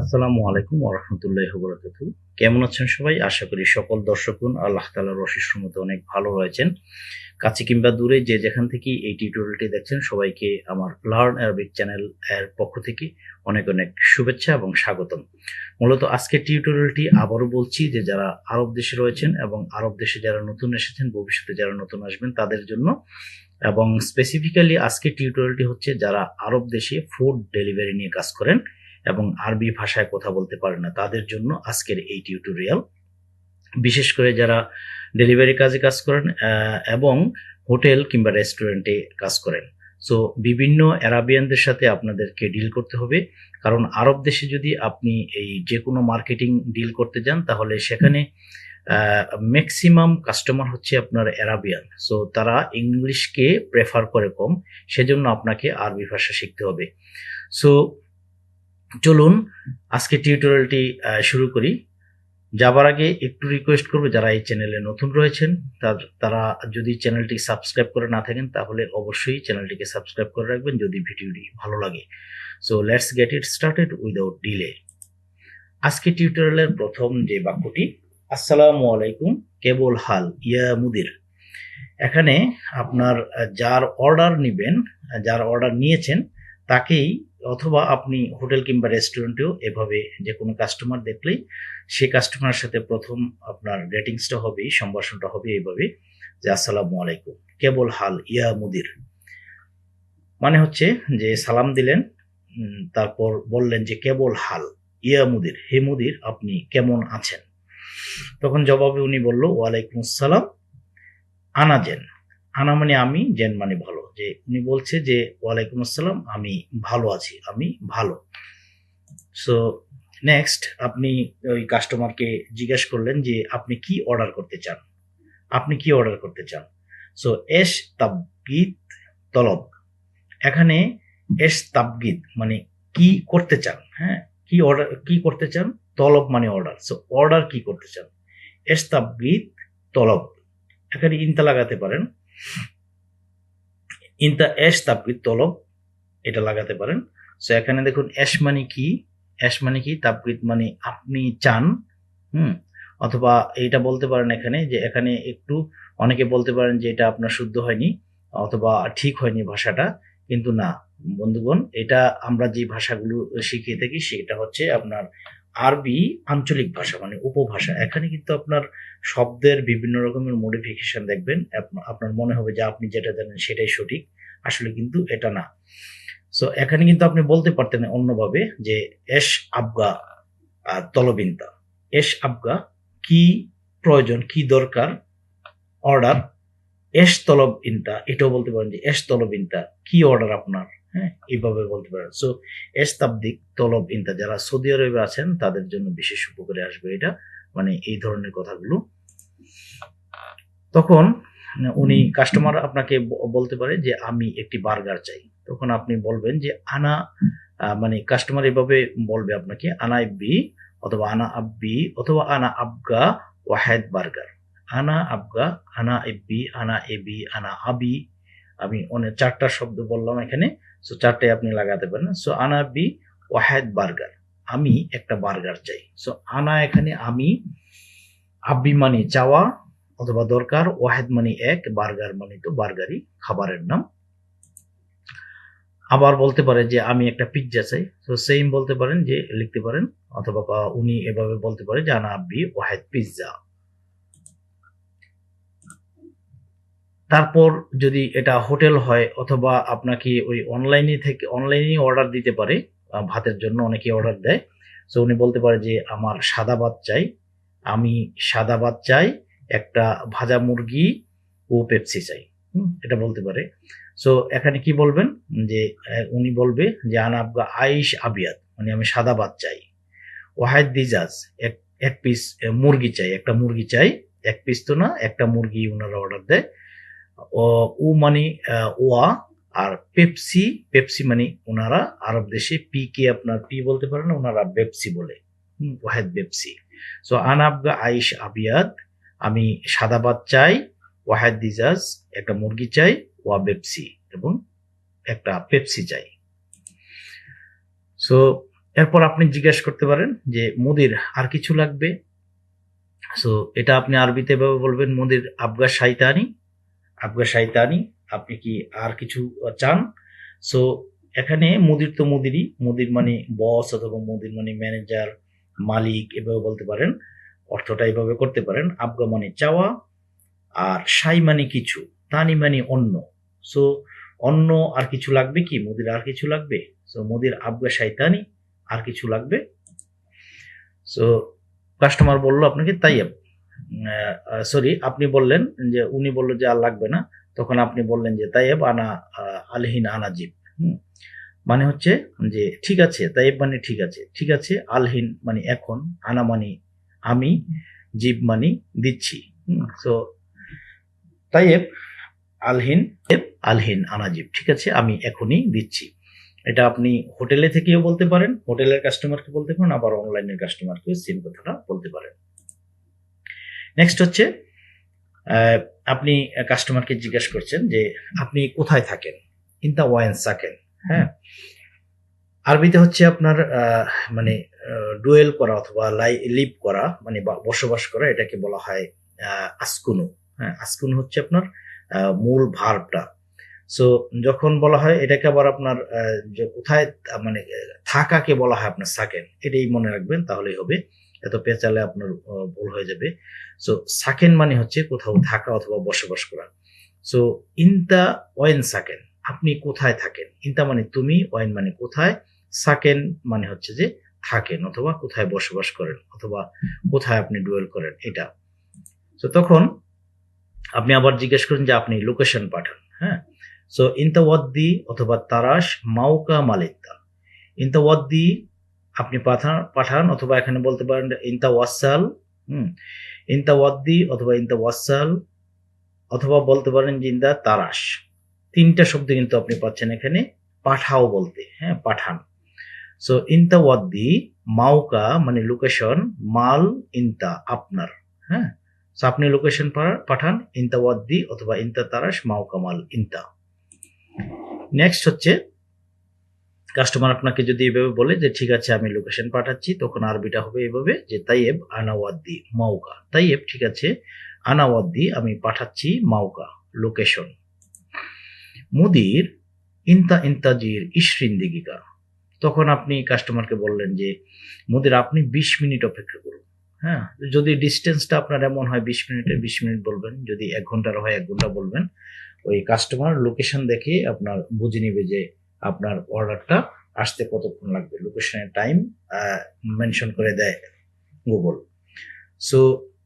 আসসালামু আলাইকুম ওরহমতুল্লাহ বরকাতু কেমন আছেন সবাই? আশা করি সকল দর্শকগণ আল্লাহ তালার অশেষ মতো অনেক ভালো রয়েছেন। কাছে কিংবা দূরে যে যেখান থেকে এই টিউটোরিয়ালটি দেখছেন, সবাইকে আমার লার্ন অ্যারবিক চ্যানেল এর পক্ষ থেকে অনেক অনেক শুভেচ্ছা এবং স্বাগতম। মূলত আজকের টিউটোরিয়ালটি আবারও বলছি যে যারা আরব দেশে রয়েছেন এবং আরব দেশে যারা নতুন এসেছেন, ভবিষ্যতে যারা নতুন আসবেন তাদের জন্য এবং স্পেসিফিক্যালি আজকের টিউটোরিয়ালটি হচ্ছে যারা আরব দেশে ফুড ডেলিভারি নিয়ে কাজ করেন এবং আরবি ভাষায় কথা বলতে পারে না। তাদের জন্য আজকের এই টিউটোরিয়াল বিশেষ করে যারা ডেলিভারি কাজে কাজ করেন এবং হোটেল কিংবা রেস্টুরেন্টে কাজ করেন। সো বিভিন্ন অ্যারাবিয়ানদের সাথে আপনাদেরকে ডিল করতে হবে। কারণ আরব দেশে যদি আপনি এই যে কোনো মার্কেটিং ডিল করতে যান, তাহলে সেখানে ম্যাক্সিমাম কাস্টমার হচ্ছে আপনার অ্যারাবিয়ান সো তারা ইংলিশকে প্রেফার করে কম। সেজন্য আপনাকে আরবি ভাষা শিখতে হবে। সো চলুন আজকে টিউটোরিয়ালটি শুরু করি। যাবার আগে একটু রিকোয়েস্ট করব, যারা এই চ্যানেলে নতুন রয়েছেন, তার যদি চ্যানেলটি সাবস্ক্রাইব করে না থাকেন, তাহলে অবশ্যই চ্যানেলটিকে সাবস্ক্রাইব করে রাখবেন যদি ভিডিওটি ভালো লাগে। So let's get it started without delay আজকে টিউটোরিয়ালের প্রথম যে বাক্যটি, আসসালামু আলাইকুম, কেবল হাল, ইয়া মুদির। এখানে আপনার, যার অর্ডার নেবেন, যার অর্ডার নিয়েছেন, তাকেই অথবা আপনি হোটেল কিংবা রেস্টুরেন্টেও এভাবে যে কোনো কাস্টমার দেখলেই সেই কাস্টমারের সাথে প্রথম আপনার রেটিংসটা হবে, সম্ভাষণটা হবে এইভাবে যে, আসসালামু আলাইকুম, কেবল হাল, ইয়া মুদির। মানে হচ্ছে যে, সালাম দিলেন তারপর বললেন যে, কেবল হাল, ইয়া মুদির, হে মুদির, আপনি কেমন আছেন? তখন জবাবে উনি বলল, ওয়ালাইকুম আসসালাম, আনা জেন। আনা মানে আমি, জেন মানে ভালো। যে উনি বলছে যে, ওয়ালাইকুম আসসালাম, আমি ভালো আছি, আমি ভালো। সো নেক্সট আপনি ওই কাস্টমারকে জিজ্ঞেস করলেন যে, আপনি কি অর্ডার করতে চান? আপনি কি অর্ডার করতে চান? সো এস তাবগিত তলব। এখানে এস তাবগিত মানে কি করতে চান হ্যাঁ? কি অর্ডার কি করতে চান? তলব মানে অর্ডার সো অর্ডার কি করতে চান? এস তাবগিত তলব। এখানে ইনতা লাগাতে পারেন। ইনতা এস তাবগিত তলব এটা লাগাতে পারেন। সো এখানে দেখুন এস মানে কি? এস মানে কি? তাবগিত মানে আপনি চান, হুম? অথবা এইটা বলতে পারেন এখানে যে এখানে একটু, অনেকে বলতে পারেন যে এটা আপনার শুদ্ধ হয়নি, অথবা ঠিক হয়নি ভাষাটা, কিন্তু না। বন্ধুগণ, এটা আমরা যে ভাষাগুলো শিখিয়ে থাকি, সেটা হচ্ছে আপনার আরবি আঞ্চলিক ভাষা মানে উপভাষা। এখানে কিন্তু আপনার শব্দের বিভিন্ন রকমের মডিফিকেশন দেখবেন। আপনার মনে হবে যে আপনি যেটা জানেন সেটাই সঠিক। আসলে কিন্তু এটা না। সো এখানে কিন্তু আপনি বলতে পারতেন অন্যভাবে যে এস আবগা তলবিন্তা। এস আবগা কি প্রয়োজন, কি দরকার? অর্ডার এস তলব ইনতা এটাও বলতে পারেন যে এস তলব ইনতা কি অর্ডার আপনার? হ্যাঁ এইভাবে বলতে পারেন। সো এস তাবদিক তলব ইনতা, যারা সৌদি আরবে আছেন, তাদের জন্য বিশেষ উপকারে আসবে এটা মানে এই ধরনের কথাগুলো। তখন উনি কাস্টমার আপনাকে বলতে পারে যে, আমি একটি বার্গার চাই। তখন আপনি বলবেন যে, আনা মানে কাস্টমার এভাবে বলবে আপনাকে, আনা ইব্বি অথবা আনা আব্বি অথবা আনা আবগা ওয়াহেদ বার্গার। আনা আবগা, আনা ইব্বি আনা এবি, আনা আবি। আমি অনেক চারটা শব্দ বললাম এখানে সো চারটায় আপনি লাগাতে পারেন সো আনা বি ওয়াহেদ বার্গার, আমি একটা বার্গার চাই। সো আনা এখানে আমি আব্বি মানে চাওয়া অথবা দরকার, ওয়াহেদ মানে এক, বার্গার মানে তো বার্গারই, খাবারের নাম। আবার বলতে পারে যে আমি একটা পিৎজা চাই। তো সেম বলতে পারেন যে লিখতে পারেন, অথবা উনি এভাবে বলতে পারে যে আনা আব্বি ওয়াহেদ পিৎজা তারপর যদি এটা হোটেল হয় অথবা আপনাকে ওই অনলাইনে থেকে অনলাইনে অর্ডার দিতে পারে ভাতের জন্য অনেকে অর্ডার দেয়। সো উনি বলতে পারে যে, আমার সাদা ভাত চাই। আমি সাদা ভাত চাই, একটা ভাজা মুরগি ও পেপসি চাই। এটা বলতে পারে। সো এখানে কি বলবেন? যে উনি বলবে যে, আনা আবগা আইস আবিয়াত মানে আমি সাদা ভাত চাই। ওয়াহেদ দিজাজ, এক এক পিস মুরগি চাই, একটা মুরগি চাই, এক পিস তো না, একটা মুরগি ওনারা অর্ডার দেয়। ও মানে ওয়া আর পেপসি পেপসি মানে ওনারা আরব দেশে পি কে আপনার পি বলতে পারেন, ওনারা পেপসি বলে। ওয়াহেদ পেপসি। সো আনাবগা আইস আবিয়াদ, আমি সাদা ভাত চাই, ওয়াহেদ দিজাজ, একটা মুরগি চাই, ওয়া পেপসি এবং একটা পেপসি চাই। সো এরপর আপনি জিজ্ঞেস করতে পারেন যে, মুদির আর কিছু লাগবে? সো এটা আপনি আরবিতে এভাবে বলবেন, মুদির আবগা শাইতানি। আবগা শাইতানি, আপনি কি আর কিছু চান? সো এখানে মুদির তো মুদিরই, মুদির মানে বস অথবা মুদির মানে ম্যানেজার মালিক, এভাবে বলতে পারেন। অর্থটা এভাবে করতে পারেন। আবগা মানে চাওয়া আর সাই মানে কিছু, তানি মানে অন্য। সো অন্য আর কিছু লাগবে কি? মুদির আর কিছু লাগবে? সো মুদির আবগা শাইতানি, আর কিছু লাগবে? সো কাস্টমার বলল আপনাকে তাইয়াব সরি, আপনি বললেন যে, উনি বলল যে, আর লাগবে না। তখন আপনি বললেন যে তাইয়াব আনা আলহিন আনাজিব মানে হচ্ছে যে, ঠিক আছে তাইব মানে ঠিক আছে। ঠিক আছে, আলহিন মানে এখন, আনা মানে আমি, জীব মানে দিচ্ছি। সো তাইব আলহিন আলহিন আনাজিব ঠিক আছে, আমি এখনই দিচ্ছি। এটা আপনি হোটেলে থেকেও বলতে পারেন, হোটেলের কাস্টমারকে বলতে পারেন, আবার অনলাইনের কাস্টমারকে সেম কথাটা বলতে পারেন। নেক্সট হচ্ছে আপনি কাস্টমারকে জিজ্ঞাসা করছেন যে আপনি কোথায় থাকেন? ইন দ্য ওয়াইন সাকেন হ্যাঁ? আরবিতে হচ্ছে আপনার মানে ডুয়েল করা অথবা লাই লিভ করা মানে বসবাস করা, এটাকে বলা হয় আসকুনু হ্যাঁ? আসকুনু হচ্ছে আপনার মূল ভার্বটা। সো যখন বলা হয়, এটাকে আবার আপনার যে কোথায় মানে থাকাকে বলা হয় আপনার সাকেন এটাই মনে রাখবেন, তাহলেই হবে। এত পেঁচালে আপনার ভুল হয়ে যাবে। সো সাকেন মানে হচ্ছে কোথাও থাকা অথবা বসবাস করা। সো ইনতা ওয়েন সাকেন আপনি কোথায় থাকেন? ইনতা মানে তুমি ওয়েন মানে কোথায়? সাকেন মানে হচ্ছে যে থাকেন অথবা কোথায় বসবাস করেন অথবা কোথায় আপনি ডুয়েল করেন, এটা। তো তখন আপনি আবার জিজ্ঞেস করেন যে আপনি লোকেশন পাঠান হ্যাঁ? সো ইনতা ওয়াদ্দি অথবা তারাশ মাউকা মালিত্তা। ইনতা ওয়াদ্দি আপনি পাঠান পাঠান অথবা এখানে বলতে পারেন ইনতা ওয়াসাল, হুম, ইনতা ওয়াদ্দি অথবা ইনতা ওয়াসাল, অথবা বলতে পারেন ইনতা তারাশ। তিনটা শব্দ কিন্তু আপনি পাচ্ছেন এখানে, পাঠাও বলতে হ্যাঁ পাঠান। সো ইনতা ওয়াদ্দি, মাউকা মানে লোকেশন মাল ইনতা আপনার হ্যাঁ। সো আপনি লোকেশন পাঠান, ইনতা ওয়াদ্দি অথবা ইনতা তারাস মাউকা মাল ইনতা। নেক্সট হচ্ছে কাস্টমার আপনাকে যদি এভাবে বলে যে, ঠিক আছে, আমি লোকেশন পাঠাচ্ছি, তখন আরবিটা হবে এভাবে যে, তাইয়েব আনাওয়াদ্দি মাউকা তাইয়েব, ঠিক আছে, আনাওয়াদ্দি, আমি পাঠাচ্ছি মাউকা লোকেশন। মুদির, ইনতা ইন্তাজির ইশরিন দিগিকা। তখন আপনি কাস্টমারকে বললেন যে, মুদির, আপনি বিশ মিনিট অপেক্ষা করুন। হ্যাঁ যদি ডিস্টেন্সটা আপনার এমন হয়, বিশ মিনিটে বিশ মিনিট বলবেন, যদি এক ঘণ্টার হয়, এক ঘণ্টা বলবেন, ওই কাস্টমার লোকেশন দেখে আপনার বুঝে নিবে যে আপনার অর্ডারটা আসতে কতক্ষণ লাগবে? লোকেশনের টাইম মেনশন করে দেয় গুগল সো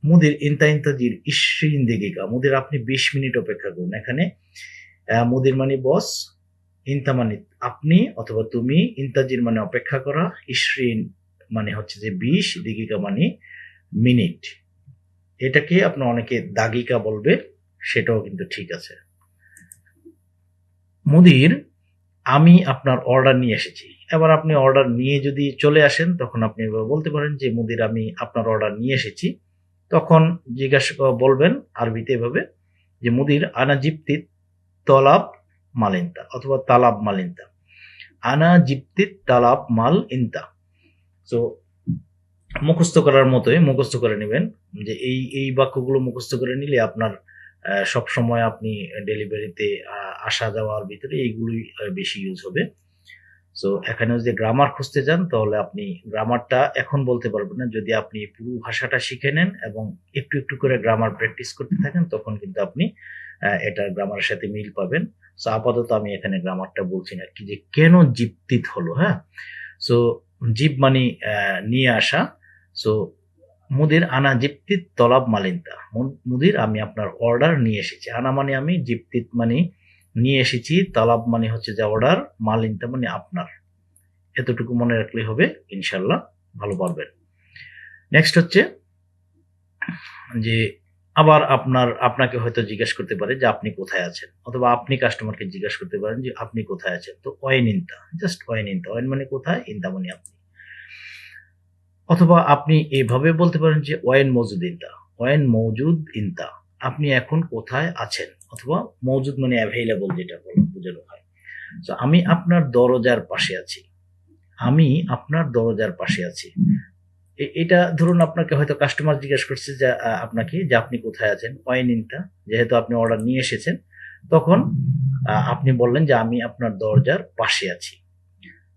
মুদির ইনতা ইন্তাজির ইশ্রিন দিগিকা মুদির, আপনি বিশ মিনিট অপেক্ষা করুন এখানে। মুদির মানে বস ইনতা মানে আপনি অথবা তুমি ইন্তাজির মানে অপেক্ষা করা ইশ্রিন মানে হচ্ছে যে বিশ দিগিকা মানে মিনিট। এটাকে আপনার অনেকে দাগিকা বলবে, সেটাও কিন্তু ঠিক আছে। মুদির আমি আপনার অর্ডার নিয়ে এসেছি। এবার আপনি অর্ডার নিয়ে যদি চলে আসেন, তখন আপনি এভাবে বলতে পারেন যে, মুদির, আমি আপনার অর্ডার নিয়ে এসেছি। তখন জিজ্ঞাসা বলবেন আরবিতে এভাবে যে, মুদির, আনা জিপ্তি তলাব মাল ইনতা অথবা তালাব মাল ইনতা আনা জিপ্তি তালাব মাল ইনতা তো মুখস্থ করার মতোই মুখস্থ করে নেবেন যে, এই এই বাক্যগুলো মুখস্থ করে নিলে আপনার সব সময় আপনি ডেলিভারিতে আসা যাওয়ার ভিতরে এইগুলোই বেশি ইউজ হবে। সো এখানে যদি গ্রামার খুঁজতে যান, তাহলে আপনি গ্রামারটা এখন বলতে পারবেন না। যদি আপনি পুরো ভাষাটা শিখে নেন এবং একটু একটু করে গ্রামার প্র্যাকটিস করতে থাকেন, তখন কিন্তু আপনি এটার গ্রামারের সাথে মিল পাবেন। সো আপাতত আমি এখানে গ্রামারটা বলছি না। কি যে কেন জীবতিত হলো হ্যাঁ? সো জীব মানে নিয়ে আসা। সো মুদির আনা জিপ্তিত তলাব মালিন্তা। মুদির, আমি আপনার অর্ডার নিয়ে এসেছি। আনা মানে আমি জিপ্তিত মানে নিয়ে এসেছি, তালাব মানে হচ্ছে যে অর্ডার মালিন্তা মানে আপনার। এতটুকু মনে রাখলে হবে ইনশাল্লাহ ভালো পারবেন। নেক্সট হচ্ছে যে আবার আপনার, আপনাকে হয়তো জিজ্ঞাসা করতে পারে যে আপনি কোথায় আছেন? অথবা আপনি কাস্টমারকে জিজ্ঞাসা করতে পারেন যে আপনি কোথায় আছেন? তো ওয়েন ইনতা জাস্ট ওয়েন ইনতা। ওয়েন মানে কোথায়? ইনতা মানে আপনি। অথবা আপনি এইভাবে বলতে পারেন যে ওয়েন মজুদ ইনতা ওয়েন মৌজুদ ইনতা আপনি এখন কোথায় আছেন? অথবা মৌজুদ মানে অ্যাভেলেবল যেটা বোঝানো হয়। তো আমি আপনার দরজার পাশে আছি। আমি আপনার দরজার পাশে আছি। এটা ধরুন আপনাকে হয়তো কাস্টমার জিজ্ঞেস করছে যে আপনাকে যে আপনি কোথায় আছেন? ওয়াইনিংটা যেহেতু আপনি অর্ডার নিয়ে এসেছেন, তখন আপনি বললেন যে, আমি আপনার দরজার পাশে আছি।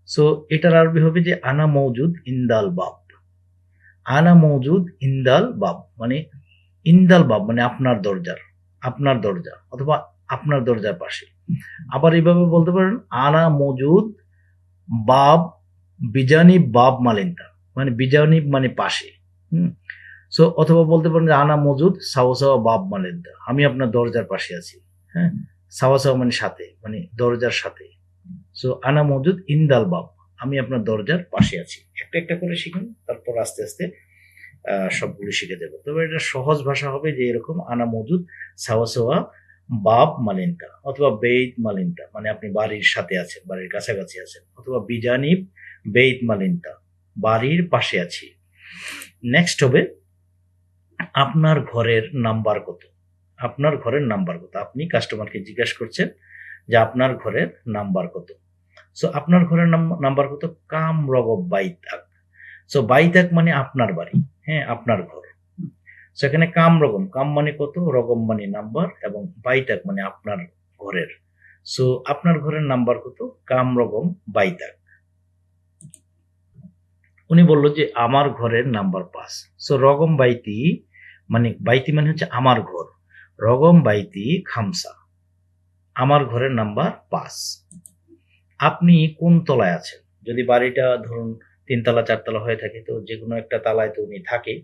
সো এটার আরবি হবে যে, আনা মৌজুদ ইন্দাল বাব। আনা মৌজুদ ইন্দাল বাব মানে ইন্দাল বাব মানে আপনার দরজার, আপনার দরজা, অথবা আপনার দরজার পাশে। আবার এইভাবে বলতে পারেন, আনা মৌজুদ বাব বিজানি বাব মালিন্তা মানে বিজানি মানে পাশে, হুম? সো অথবা বলতে পারেন আনা মজুদ সাওয়া বাব মালিন্তা, আমি আপনার দরজার পাশে আছি হ্যাঁ? সাওয়া সাওয়া মানে সাথে মানে দরজার সাথে। সো আনা মজুদ ইন্দাল বাব। আমি আপনার দরজার পাশে আছি। একটা একটা করে শিখুন, তারপর আস্তে আস্তে সবগুলো শিখে দেবো। তবে এটা সহজ ভাষা হবে যে এরকম আনা মজুদ, সাওয়া বাব মালিন্তা অথবা বেইত মালিন্তা। মানে আপনি বাড়ির সাথে আছেন, বাড়ির কাছাকাছি আছেন। অথবা বিজানিব, বেইত মালিন্তা, বাড়ির পাশে আছি। নেক্সট হবে, আপনার ঘরের নাম্বার কত? আপনার ঘরের নাম্বার কত? আপনি কাস্টমারকে জিজ্ঞাসা করছেন যে আপনার ঘরের নাম্বার কত? সো আপনার ঘরের নাম্বার কত কাম রগব বাইতাক। সো বাইতাক মানে আপনার বাড়ি হ্যাঁ আপনার ঘর। সেখানে কাম রকম কাম মানে কত? রকম মানে নাম্বার এবং বাইতাক মানে আপনার ঘরের। সো আপনার ঘরের নাম্বার কত কাম রকম বাইতাক। উনি বলল যে, আমার ঘরের নাম্বার পাঁচ। সো রগম বাইতি মানে বাইতি মানে হচ্ছে আমার ঘর। রগম বাইতি খামসা। আমার ঘরের নাম্বার পাঁচ। আপনি কোন তলায় আছেন? যদি বাড়িটা ধরুন তিনতলা, চারতলা হয়ে থাকে, তো যে কোনো একটা তালায় তো উনি থাকে।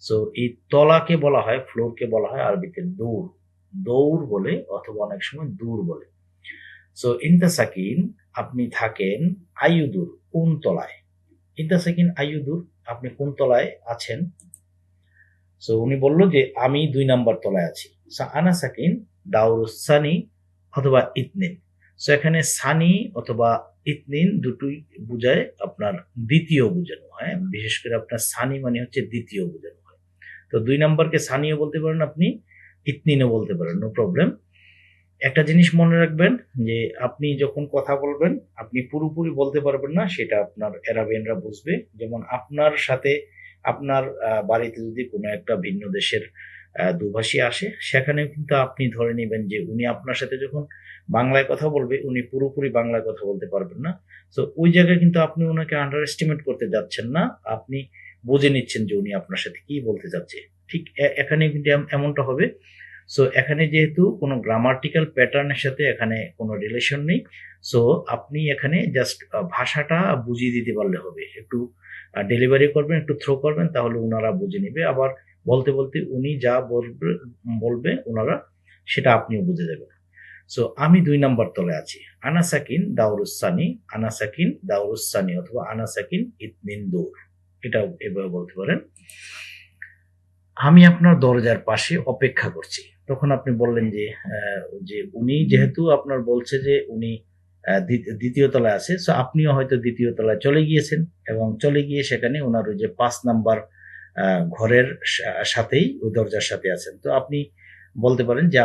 সো এই তলাকে বলা হয় ফ্লোরকে বলা হয় আরবিতে দৌড়। দৌড় বলে অথবা অনেক সময় দূর বলে। সো ইন্তা সাকিন আপনি থাকেন আয়ুদুর কোন তলায়? ইন্তা সাকিন আয়ুদুর আপনি কোন তলায় আছেন? সো উনি বলল যে, আমি দুই নাম্বার তলায় আছি। আনা সাকিন দাউরুসানি অথবা ইতনিন। সো এখানে সানি অথবা ইতনিন দুটোই বোঝায় আপনার দ্বিতীয় বোঝানো হয়। বিশেষ করে আপনার সানি মানে হচ্ছে দ্বিতীয় বোঝানো হয়। তো দুই নাম্বারকে সানিও বলতে পারেন আপনি, ইতনিনও বলতে পারেন নো প্রবলেম একটা জিনিস মনে রাখবেন যে, আপনি যখন কথা বলবেন, আপনি পুরোপুরি বলতে পারবেন না, সেটা আপনার এরাবিয়ানরা বুঝবে। যেমন আপনার সাথে আপনার বাড়িতে যদি কোনো একটা ভিন্ন দেশের দুভাষী আসে। সেখানেও কিন্তু আপনি ধরে নেবেন যে উনি আপনার সাথে যখন বাংলায় কথা বলবে, উনি পুরোপুরি বাংলায় কথা বলতে পারবেন না। তো ওই জায়গায় কিন্তু আপনি ওনাকে আন্ডার এস্টিমেট করতে যাচ্ছেন না। আপনি বুঝে নিচ্ছেন যে উনি আপনার সাথে কি বলতে যাচ্ছে। ঠিক এখানে কিন্তু এমনটা হবে। সো এখানে যেহেতু কোনো গ্রামাটিক্যাল প্যাটার্নের সাথে এখানে কোনো রিলেশন নেই। সো আপনি এখানে জাস্ট ভাষাটা বুঝিয়ে দিতে পারলে হবে। একটু ডেলিভারি করবেন, একটু থ্রো করবেন, তাহলে ওনারা বুঝে নেবে। আবার বলতে বলতে উনি যা বলবে বলবে ওনারা সেটা আপনিও বুঝে যাবেন। সো আমি দুই নাম্বার তলে আছি। আনাসাকিন দাউরুসানি আনাসাকিন দাউরুসানি অথবা আনাসাকিন ইতনিন দৌর। এটা এভাবে বলতে পারেন। আমি আপনার দরজার পাশে অপেক্ষা করছি। তখন আপনি বললেন যে যে উনি যেহেতু আপনার বলছে যে উনি দ্বিতীয় তলায় আছে সো আপনিও হয়তো দ্বিতীয় তলায় চলে গিয়েছেন এবং চলে গিয়ে সেখানে ওনার ওই যে পাঁচ নাম্বার আহ, ঘরের সাথেই ওই দরজার সাথে আছেন। তো আপনি বলতে পারেন যে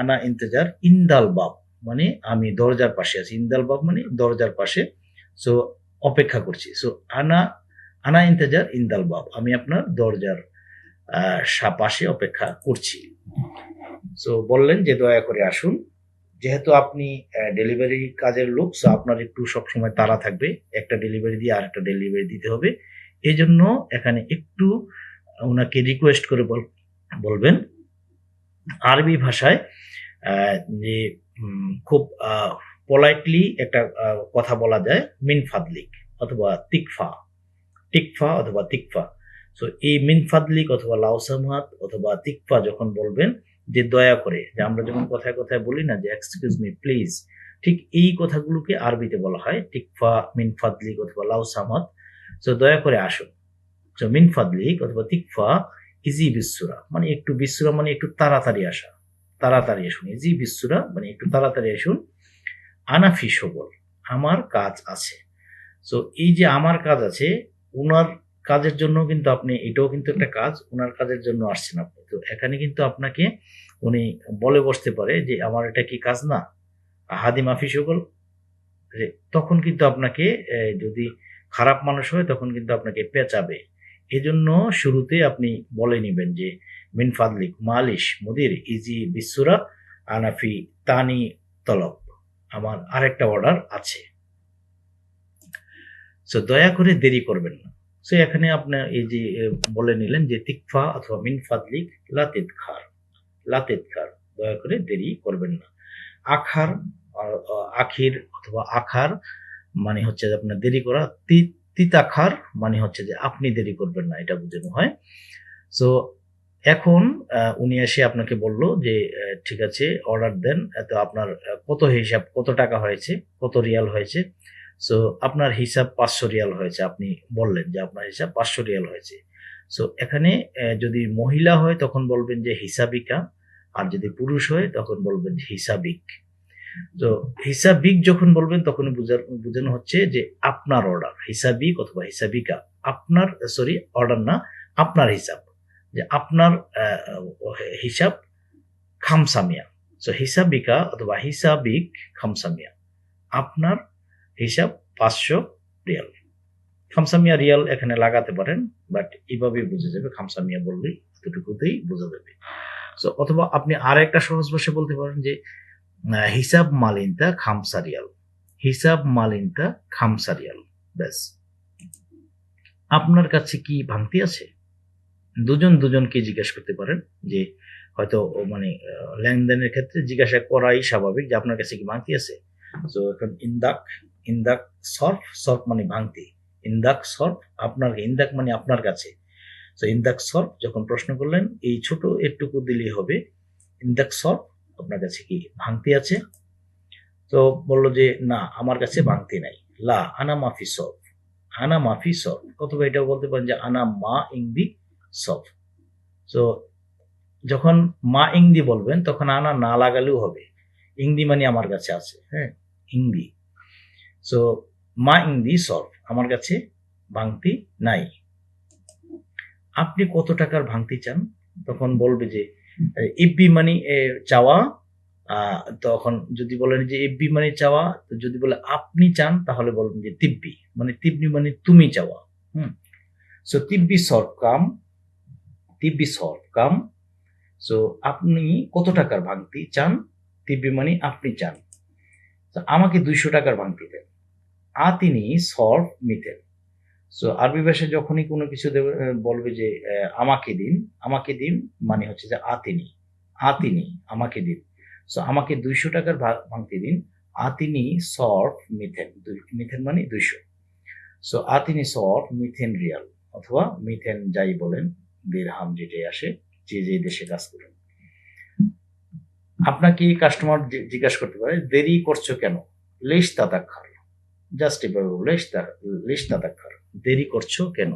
আনা ইন্তজার ইন্দাল বাব মানে আমি দরজার পাশে আছি। ইন্দাল বাব মানে দরজার পাশে সো অপেক্ষা করছি। সো আনা আনা ইন্তজার ইন্দাল বাব আমি আপনার দরজার পাশে অপেক্ষা করছি। সো বললেন যে দয়া করে আসুন। যেহেতু আপনি ডেলিভারি কাজের লোক সো আপনার একটু সবসময় তাড়া থাকবে। একটা ডেলিভারি দিয়ে আর একটা ডেলিভারি দিতে হবে। এই জন্য এখানে একটু ওনাকে রিকোয়েস্ট করে বল- বলবেন। আরবি ভাষায় যে খুব পোলাইটলি একটা কথা বলা যায়, মিন ফাদলিক অথবা তিকফা। টিকফা অথবা তিকফা। সো এই মিন ফাদলিক অথবা লাউসামাত অথবা তিকফা যখন বলবেন, যে দয়া করে, যে আমরা যখন কথায় কথায় বলি না যে এক্সকিউজ মি প্লিজ ঠিক এই কথাগুলোকে আরবিতে বলা হয় টিকফা মিন ফাদলিক অথবা লাউসামাত সো দয়া করে আসুন সো মিন ফাদলিক অথবা তিকফা ইজি বিশ্বরা মানে একটু বিশ্বরা মানে একটু তাড়াতাড়ি আসা। তাড়াতাড়ি আসুন। ইজি বিশ্বরা মানে একটু তাড়াতাড়ি আসুন। আনাফি সবল, আমার কাজ আছে। সো এই যে আমার কাজ আছে, উনার কাজের জন্য কিন্তু আপনি, এটাও কিন্তু একটা কাজ, উনার কাজের জন্য আসছেন আপনি। তো এখানে কিন্তু আপনাকে, উনি বলে বসতে পারে যে, আমার এটা কি কাজ না? হাদি মাফি সকল তখন কিন্তু আপনাকে যদি খারাপ মানুষ হয় তখন কিন্তু আপনাকে পেঁচাবে। এজন্য শুরুতে আপনি বলে নেবেন যে, মিন ফাদলিক, মালিশ, মুদির, ইজি বিশ্বরা আনাফি, তানি, তলব, আমার আরেকটা অর্ডার আছে। সো দয়া করে দেরি করবেন না। সো এখানে আপনার এই যে বলে নিলেন যে, তিকফা অথবা মিন ফাদলিক লাতেদ খার লাতেদ খার দয়া করে দেরি করবেন না। আখার আখির অথবা আখার মানে হচ্ছে যে আপনার দেরি করা, তি- তিতাখার মানে হচ্ছে যে আপনি দেরি করবেন না, এটা বোঝানো হয়। সো এখন উনি এসে আপনাকে বলল যে ঠিক আছে অর্ডার দেন, এত আপনার কত হিসাব, কত টাকা হয়েছে, কত রিয়াল হয়েছে? সো আপনার হিসাব পাঁচশো রিয়াল হয়েছে, আপনি বললেন যে আপনার হিসাব পাঁচশো রিয়াল হয়েছে। সো এখানে যদি মহিলা হয় তখন বলবেন যে হিসাবিকা, আর যদি পুরুষ হয় তখন বলবেন হিসাবিক। তো হিসাবিক যখন বলবেন, তখন বুঝা- বোঝানো হচ্ছে যে আপনার অর্ডার হিসাবিক অথবা হিসাবিকা। আপনার সরি অর্ডার না, আপনার হিসাব। যে আপনার হিসাব খামসামিয়া। সো হিসাবিকা অথবা হিসাবিক খামসামিয়া। আপনার হিসাব পাঁচশো রিয়াল। খামসামিয়া রিয়াল এখানে লাগাতে পারেন বাট এইভাবেই বুঝে যাবে, খামসামিয়া বললেই এতটুকুতেই বোঝা যাবে। সো অথবা আপনি আর একটা সহজ ভাষায় বলতে পারেন যে হিসাব মালিনতা খামসা রিয়াল হিসাব মালিনতা খামসা রিয়াল ব্যাস। আপনার কাছে কি ভাঙতি আছে? দুজন দুজনকে জিজ্ঞাসা করতে পারেন যে, হয়তো মানে লেনদেনের ক্ষেত্রে জিজ্ঞাসা করাই স্বাভাবিক যে আপনার কাছে কি ভাঙতি আছে। তো এখন ইন্দাক ইন্দাক সর্ফ সর্ফ মানে ভাঙতি। ইন্দাক সর্ফ আপনার, ইন্দাক মানে আপনার কাছে। তো ইন্দাক সর্ফ যখন প্রশ্ন করলেন, এই ছোট একটুকু দিলেই হবে। ইন্দাক সর্ফ আপনার কাছে কি ভাঙতি আছে? তো বলল যে না আমার কাছে ভাঙতি নাই। লা আনা মাফি সর্ফ আনা মাফি সর্ফ অথবা এটাও বলতে পারেন যে আনা মা ইংদি সর্ফ তো যখন মা ইংদি বলবেন তখন আনা না লাগালেও হবে। ইংদি মানে আমার কাছে আছে হ্যাঁ? ইংদি। সো মা ইংদি সর্ফ আমার কাছে ভাঙতি নাই। আপনি কত টাকার ভাঙতি চান? তখন বলবে যে ইব্বি মানি চাওয়া তখন যদি বলেন যে ইব্বি মানে চাওয়া যদি বলে আপনি চান, তাহলে বলবেন যে তিব্বি মানে তিব্বি মানে তুমি চাওয়া, হুম? সো তিব্বি সর্ফ কাম তিব্বি সর্ফ কাম সো আপনি কত টাকার ভাঙতি চান? তিব্বি মানে আপনি চান। আমাকে দুইশো টাকার ভাঙতি দেন। আ, তিনি সর্ফ মিতেন সো আরবি ভাষায় যখনই কোনো কিছু দেবে বলবে যে আমাকে দিন আমাকে দিন মানে হচ্ছে যে আতিনি আতিনি, আমাকে দিন। সো আমাকে দুইশো টাকার ভাঙতি দিন। আতিনি, সর্ফ, মিথেন মিথেন মানে দুইশো। সো আতিনি, সর্ফ, মিথেন, রিয়াল অথবা মিথেন যাই বলেন, দিরহাম যেটাই আসে, যে যে দেশে কাজ করেন আপনাকে কাস্টমার জিজ্ঞাসা করতে পারে, দেরি করছ কেন? লেশ তাতাক্ষার জাস্ট এভাবে লেশ তা- লেশ দেরি করছ কেন?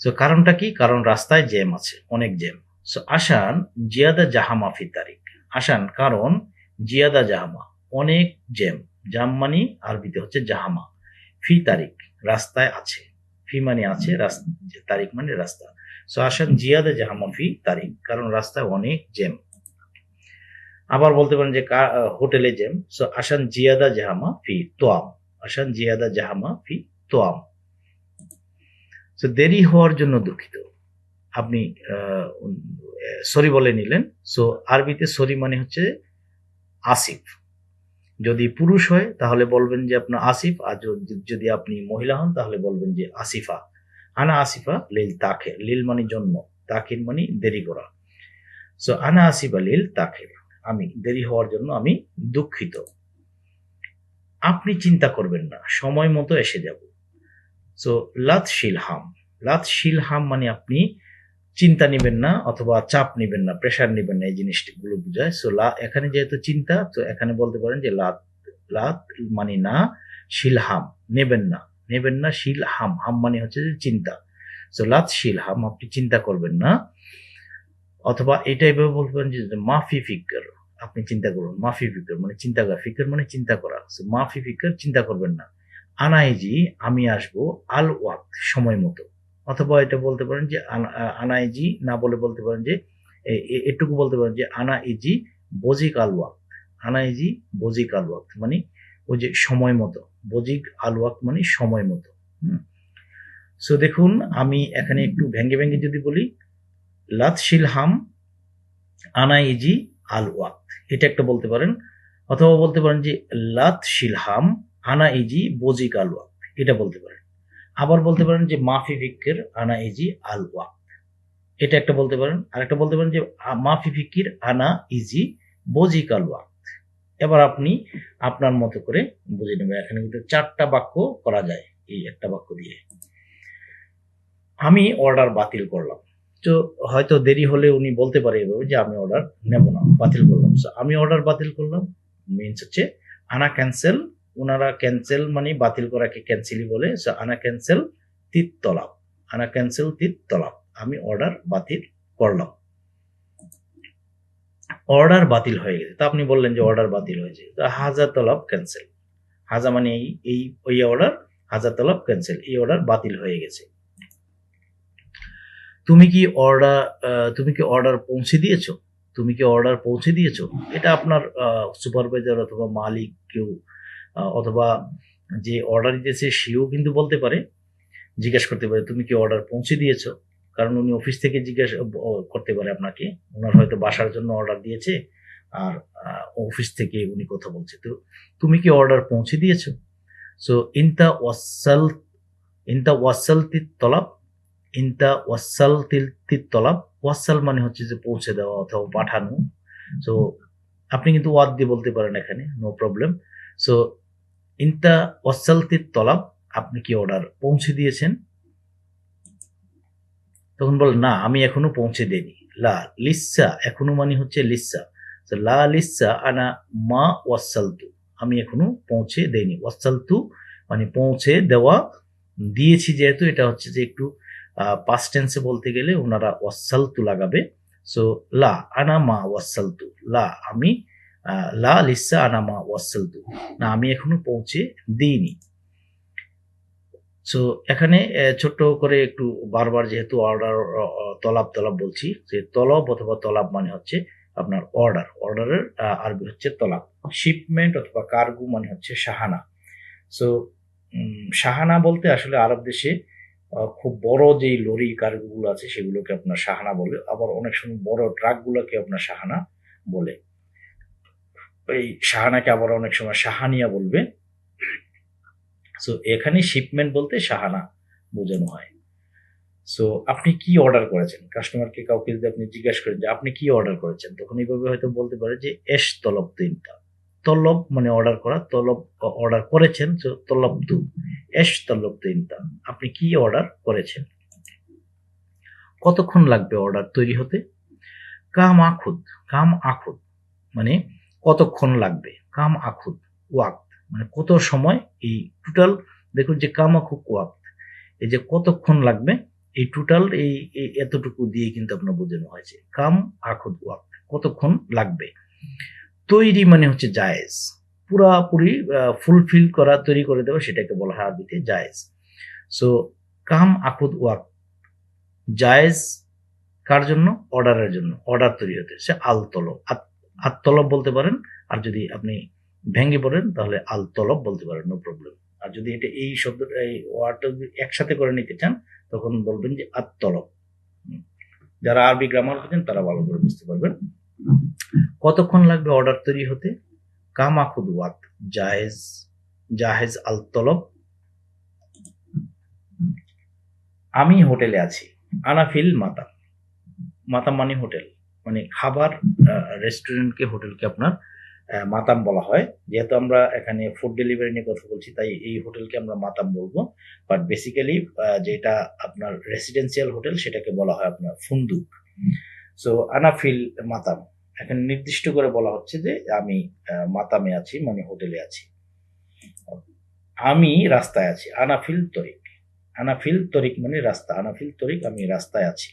সো কারণটা কি? কারণ রাস্তায় জ্যাম আছে, অনেক জ্যাম। সো আসান জিয়াদা জাহামা ফি তারিখ আসান কারণ জিয়াদা জাহামা, অনেক জ্যাম। জাম মানে আরবিতে হচ্ছে জাহামা। ফি তারিখ রাস্তায় আছে। ফি মানে আছে তারিখ মানে রাস্তা। সো আসান জিয়াদা জাহামা ফি তারিখ কারণ রাস্তায় অনেক জ্যাম। আবার বলতে পারেন যে হোটেলে জ্যাম। সো আসান জিয়াদা জাহামা ফি তোয়াম। আসান জিয়াদা জাহামা ফি তোয়াম। তো দেরি হওয়ার জন্য দুঃখিত। আপনি সরি বলে নিলেন। সো আরবিতে সরি মানে হচ্ছে আসিফ। যদি পুরুষ হয়, তাহলে বলবেন যে আপনার আসিফ, আর যদি- আপনি মহিলা হন, তাহলে বলবেন যে আসিফা। আনা আসিফা লিল তাখের। লিল মানে জন্ম, তাখির মানে দেরি করা। সো আনা আসিফা লিল তাখের। আমি, দেরি হওয়ার জন্য আমি দুঃখিত। আপনি চিন্তা করবেন না, সময় মতো এসে যাব। সো লাত শিলহাম লাত শিলহাম মানে আপনি চিন্তা নেবেন না অথবা চাপ নেবেন না প্রেশার নেবেন না এই জিনিসগুলো বোঝায়। সো লা এখানে যেহেতু চিন্তা, তো এখানে বলতে পারেন যে লাত লাত মানে না শিলহাম নেবেন না নেবেন না শিলহাম হাম। মানে হচ্ছে যে চিন্তা। সো লাত শিলহাম আপনি চিন্তা করবেন না। অথবা এটাই বলতে পারেন যে মাফি ফিকর। আপনি চিন্তা করুন, মাফি ফিকর মানে চিন্তা করা, ফিকর মানে চিন্তা করা। সো মাফি ফিকর চিন্তা করবেন না। আনাইজি, আমি আসব আল ওয়াক্ত, সময় মতো। অথবা এটা বলতে পারেন যে আনাইজি না বলে বলতে পারেন যে এটুকু বলতে পারেন যে আনা ইজি বজিক আল ওয়াক্ত। আনা ইজি বজিক আল ওয়াক্ত মানে ওই যে সময় মতো। বজিক আল ওয়াক্ত মানে সময় মতো। সো দেখুন, আমি এখানে একটু ভেঙ্গে ভেঙ্গে যদি বলি লাত শিলহাম আনা ইজি আল এটা একটা বলতে পারেন, অথবা বলতে পারেন যে লাত শিলহাম আনা ইজি বজিক আল এটা বলতে পারেন। আবার বলতে পারেন যে মাফি ফিক্কের আনা ইজি আল এটা একটা বলতে পারেন আর একটা বলতে পারেন যে মাফি ফিকির আনা ইজি বজিক আল এবার আপনি আপনার মতো করে বুঝে নেবেন, এখানে কিন্তু চারটা বাক্য করা যায়, এই একটা বাক্য দিয়ে। আমি অর্ডার বাতিল করলাম। তো হয়তো দেরি হলে উনি বলতে পারে এভাবে যে আমি অর্ডার নেব না বাতিল করলাম। So, আমি অর্ডার বাতিল করলাম মিনস হচ্ছে আনা ক্যান্সেল ওনারা ক্যান্সেল মানে বাতিল করাকে ক্যান্সেলই বলে। So, আনা ক্যান্সেল তিত তলাপ। আনা ক্যান্সেল তিত তলাপ। আমি অর্ডার বাতিল করলাম। অর্ডার বাতিল হয়ে গেছে। তা আপনি বললেন যে অর্ডার বাতিল হয়েছে। তা হাজার তলব ক্যান্সেল হাজা মানে এই এই ওই অর্ডার হাজার তলব ক্যান্সেল এই অর্ডার বাতিল হয়ে গেছে। তুমি কি অর্ডার তুমি কি অর্ডার পৌঁছে দিয়েছ? তুমি কি অর্ডার পৌঁছে দিয়েছ? এটা আপনার সুপারভাইজার অথবা মালিক কেউ অথবা যে অর্ডার দিয়েছে সেও কিন্তু বলতে পারে, জিজ্ঞেস করতে পারে, তুমি কি অর্ডার পৌঁছে দিয়েছ? কারণ উনি অফিস থেকে জিজ্ঞাসা করতে পারে আপনাকে। ওনার হয়তো বাসার জন্য অর্ডার দিয়েছে, আর অফিস থেকে উনি কথা বলছে। তো তুমি কি অর্ডার পৌঁছে দিয়েছ? সো ইনতা ওয়াসাল ইনতা ওয়াসাল তিত তলাব ইনতা ওয়াসাল তিল তিত তলাব ওয়াসাল মানে হচ্ছে যে পৌঁছে দেওয়া অথবা পাঠানো। সো আপনি কিন্তু ওয়াদ দিয়ে বলতে পারেন এখানে নো প্রবলেম সো ইনতা ওয়াসাল তিত তলাব আপনি কি অর্ডার পৌঁছে দিয়েছেন? তখন বল না আমি এখনও পৌঁছে দেইনি। লা লিসা এখনও মানে হচ্ছে লিসা। So, লা লিসা আনা মা ওয়াসালতু আমি এখনও পৌঁছে দেইনি। ওয়াসালতু মানে পৌঁছে দেওয়া দিয়েছি যেহেতু এটা হচ্ছে যে একটু পাস্ট টেন্সে বলতে গেলে ওনারা ওয়াসালতু লাগাবে। সো লা, আনা মা ওয়াসালতু লা, আমি লা লিসা আনা মা ওয়াসালতু না, আমি এখনও পৌঁছে দিইনি। সো এখানে ছোট্ট করে একটু বারবার যেহেতু অর্ডার তলাব তলাব বলছি, যে তলব অথবা তলাব মানে হচ্ছে আপনার অর্ডার অর্ডারের আরবি হচ্ছে তলাব। শিপমেন্ট অথবা কার্গো মানে হচ্ছে সাহানা। সো সাহানা বলতে আসলে আরব দেশে খুব বড় যেই লরি কার্গোগুলো আছে সেগুলোকে আপনার সাহানা বলে, আবার অনেক সময় বড় ট্রাকগুলোকে আপনার সাহানা বলে। এই সাহানাকে আবার অনেক সময় সাহানিয়া বলবে। সো এখানে শিপমেন্ট বলতে সাহানা বোঝানো হয়। সো আপনি কি অর্ডার করেছেন? কাস্টমারকে কাউকে যদি আপনি জিজ্ঞাসা করেন যে, আপনি কি অর্ডার করেছেন? তখন এইভাবে হয়তো বলতে পারে যে, এস তলব তিনটা। তলব মানে অর্ডার করা, তলব অর্ডার করেছেন তলব দু, এস তলব তিনটা আপনি কি অর্ডার করেছেন? কতক্ষণ লাগবে অর্ডার তৈরি হতে? কাম আখুদ কাম আখুদ মানে কতক্ষণ লাগবে? কাম আখুদ, ওয়াক্ত মানে কত সময় এই টোটাল দেখুন যে কাম আখুক ওয়াক্ত, এই যে কতক্ষণ লাগবে? এই টোটাল এই এতটুকু দিয়ে কিন্তু আপনার বোঝানো হয়েছে। কাম আখুদ, ওয়াক্ত, কতক্ষণ লাগবে? তৈরি মানে হচ্ছে জায়েজ। পুরাপুরি ফুলফিল করা, তৈরি করে দেওয়া সেটাকে বলা হয় আরবিতে জায়েজ। সো কাম, আকুদ, ওয়াক। জায়েজ কার জন্য? অর্ডারের জন্য। অর্ডার তৈরি হতে। সে আল তলব আত তলব বলতে পারেন। আর যদি আপনি ভেঙে পড়েন, তাহলে আল তলব বলতে পারেন। নো প্রবলেম আর যদি এটা এই শব্দটা এই ওয়ার্ডটা যদি একসাথে করে নিতে চান, তখন বলবেন যে আত তলব যারা আরবি গ্রামার বুঝেন, তারা ভালো করে বুঝতে পারবেন। কতক্ষণ লাগবে অর্ডার তৈরি হতে? কামাকুদ ওয়াত জাহেজ জাহেজ আল তলব আমি হোটেলে আছি। আনাফিল মাতাম। মাতাম মানে হোটেল। মানে খাবার রেস্টুরেন্টকে হোটেলকে আপনার মাতাম বলা হয়। যেহেতু আমরা এখানে ফুড ডেলিভারি নিয়ে কথা বলছি, তাই এই হোটেলকে আমরা মাতাম বলব। বাট বেসিক্যালি যেটা আপনার রেসিডেন্সিয়াল হোটেল, সেটাকে বলা হয় আপনার ফুন্দুক। সো আনাফিল মাতাম। এখানে নির্দিষ্ট করে বলা হচ্ছে যে আমি মাতামে আছি মানে হোটেলে আছি। আমি রাস্তায় আছি আনাফিল তরিক। আনাফিল তরিক মানে রাস্তা আনাফিল তরিক আমি রাস্তায় আছি।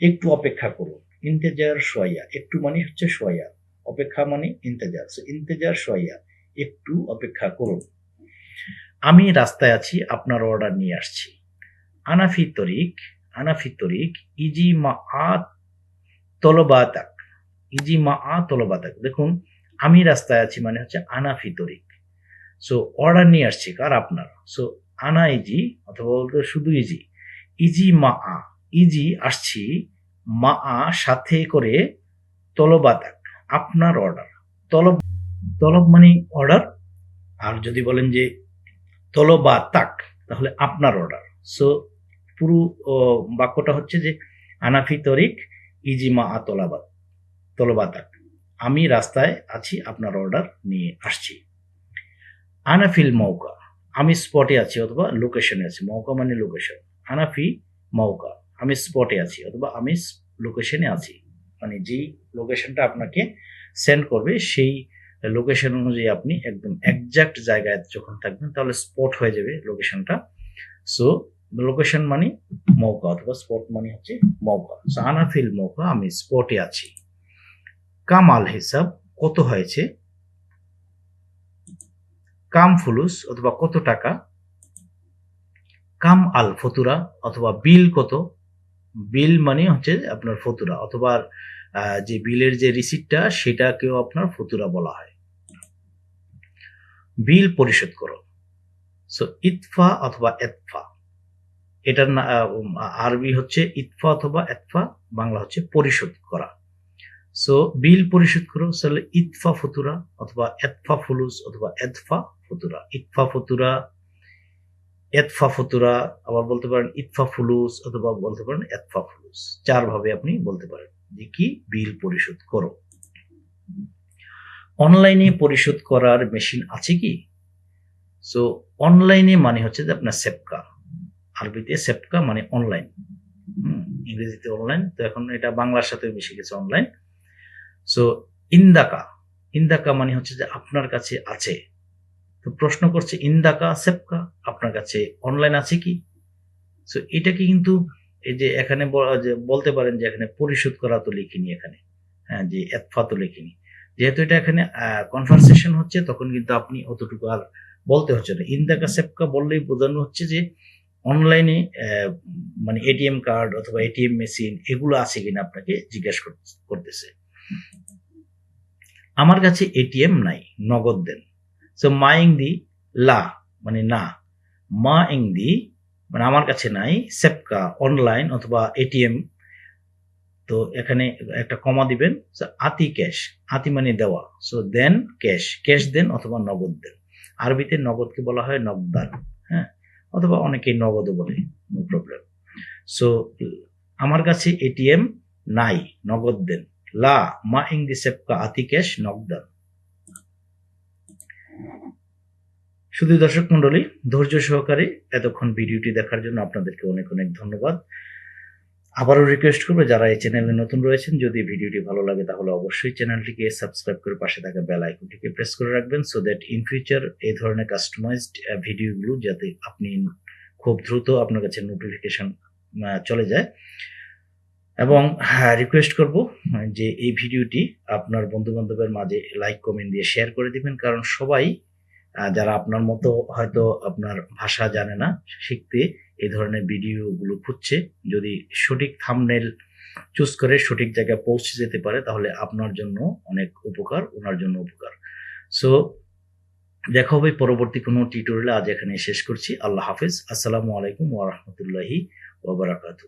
একটু অপেক্ষা করুন ইন্তেজার সোয়া একটু মানে হচ্ছে সোয়া অপেক্ষা মানে ইন্তেজার So, ইন্তেজার সোয়া একটু অপেক্ষা করুন। আমি রাস্তায় আছি আপনার অর্ডার নিয়ে আসছি। আনাফি তরিক আনাফি তরিক ইজি মা আ তলবাতাক। ইজি মা আ তলবাতাক দেখুন, আমি রাস্তায় আছি মানে হচ্ছে আনাফি তরিক সো অর্ডার নিয়ে আসছি কার? আপনার। সো আনা ইজি অথবা বলতে শুধু ইজি। ইজি মা আ। ইজি আসছি মা আ সাথে করে তলবাতাক আপনার অর্ডার তলব তলব মানে অর্ডার আর যদি বলেন যে তলবাতাক, তাহলে আপনার অর্ডার সো পুরো বাক্যটা হচ্ছে যে আনাফি তরিক ইজি মা আ তলাবাত তলবাতাক আমি রাস্তায় আছি, আপনার অর্ডার নিয়ে আসছি। আনাফিল মৌকা আমি স্পটে আছি অথবা লোকেশনে আছি। মৌকা মানে লোকেশন আনাফি মৌকা আমি স্পটে আছি অথবা আমি লোকেশনে আছি। মানে যেই লোকেশনটা আপনাকে সেন্ড করবে, সেই লোকেশন অনুযায়ী আপনি একদম একজাক্ট জায়গায় যখন থাকবেন, তাহলে স্পট হয়ে যাবে লোকেশনটা সো লোকেশন মানে মৌকা অথবা স্পট মানে হচ্ছে মৌকা সো আনাফিল মৌকা আমি স্পটে আছি। কামাল হিসাব কত হয়েছে? কাম ফুলুস অথবা কত টাকা? কাম আল ফতুরা অথবা বিল কত? বিল মানে হচ্ছে আপনার ফতুরা অথবা যে বিলের যে রিসিপ্টটা সেটাকেও আপনার ফতুরা বলা হয়। বিল পরিশোধ করো। সো ইতফা অথবা এতফা। এটার আরবি হচ্ছে ইতফা অথবা এতফা, বাংলা হচ্ছে পরিশোধ করা। সো বিল পরিশোধ করো তাহলে ইতফা ফতুরা অথবা এতফা ফুলুস অথবা এতফা ফতুরা। ইতফা ফতুরা, এতফা ফতুরা, আবার বলতে পারেন ইতফা ফুলুস অথবা বলতে পারেন এতফা ফুলুস। চার ভাবে আপনি বলতে পারেন যে কি? বিল পরিশোধ করো। অনলাইনে পরিশোধ করার মেশিন আছে কি? সো অনলাইনে মানে হচ্ছে যে আপনার সেপকা। আরবিতে সেপকা মানে অনলাইন। ইংরেজিতে অনলাইন। তো এখন এটা বাংলার সাথে মিশে গেছে অনলাইন। সো ইন্দাকা ইন্দাকা মানে হচ্ছে যে আপনার কাছে আছে। তো প্রশ্ন করছে ইন্দাকা সেপকা আপনার কাছে অনলাইন আছে কি? সো এটাকে কিন্তু এই যে এখানে বলতে পারেন যে এখানে পরিশোধ করা তো লিখিনি এখানে। হ্যাঁ যে এতফা তো লিখিনি। যেহেতু এটা এখানে কনভারসেশন হচ্ছে, তখন কিন্তু আপনি অতটুকু আর বলতে হচ্ছে না। ইন্দাকা সেপকা বললেই বোঝানো হচ্ছে যে অনলাইনে মানে এটিএম কার্ড অথবা এটিএম মেশিন এগুলো আছে কিনা আপনাকে জিজ্ঞাসা কর- করতেছে। আমার কাছে এটিএম নাই, নগদ দেন। সো মা দি, লা মানে না। মা দি মানে আমার কাছে নাই, সেপকা, অনলাইন অথবা এটিএম তো এখানে একটা কমা দিবেন আতি ক্যাশ, আতি মানে দেওয়া। সো দেন ক্যাশ ক্যাশ দেন অথবা নগদ দেন। আরবিতে নগদকে বলা হয় নগদান হ্যাঁ? অথবা অনেকেই নগদও বলে নো প্রবলেম সো আমার কাছে এটিএম নাই, নগদ দেন। লা, মা ইং দি সেপকা আতি ক্যাশ নগদান। শুধু দর্শক মন্ডলী ধৈর্য সহকারে এতক্ষণ ভিডিওটি দেখার জন্য আপনাদেরকে অনেক অনেক ধন্যবাদ। আবারও রিকোয়েস্ট করব, যারা এই চ্যানেলে নতুন রয়েছেন, যদি ভিডিওটি ভালো লাগে তাহলে অবশ্যই চ্যানেলটিকে সাবস্ক্রাইব করে পাশে থাকা বেল আইকনটিকে প্রেস করে রাখবেন সো দ্যাট ইন ফিউচার এই ধরনের কাস্টমাইজড ভিডিওগুলো যাতে আপনি খুব দ্রুত আপনার কাছে নোটিফিকেশন চলে যায়। এবং হ্যাঁ রিকোয়েস্ট করব যে এই ভিডিওটি আপনার বন্ধু বান্ধবের মাঝে লাইক কমেন্ট দিয়ে শেয়ার করে দিবেন। কারণ সবাই যারা আপনার মতো হয়তো আপনার ভাষা জানে না, শিখতে এই ধরনের ভিডিওগুলো খুঁজছে, যদি সঠিক থামনেল চুজ করে সঠিক জায়গায় পৌঁছে যেতে পারে, তাহলে আপনার জন্য অনেক উপকার, ওনার জন্য উপকার। সো দেখা হবে পরবর্তী কোনো টিউটোরিয়ালে আজ এখানে শেষ করছি। আল্লাহ হাফিজ। আসসালামু আলাইকুম ওয়া বারাকাতুহু।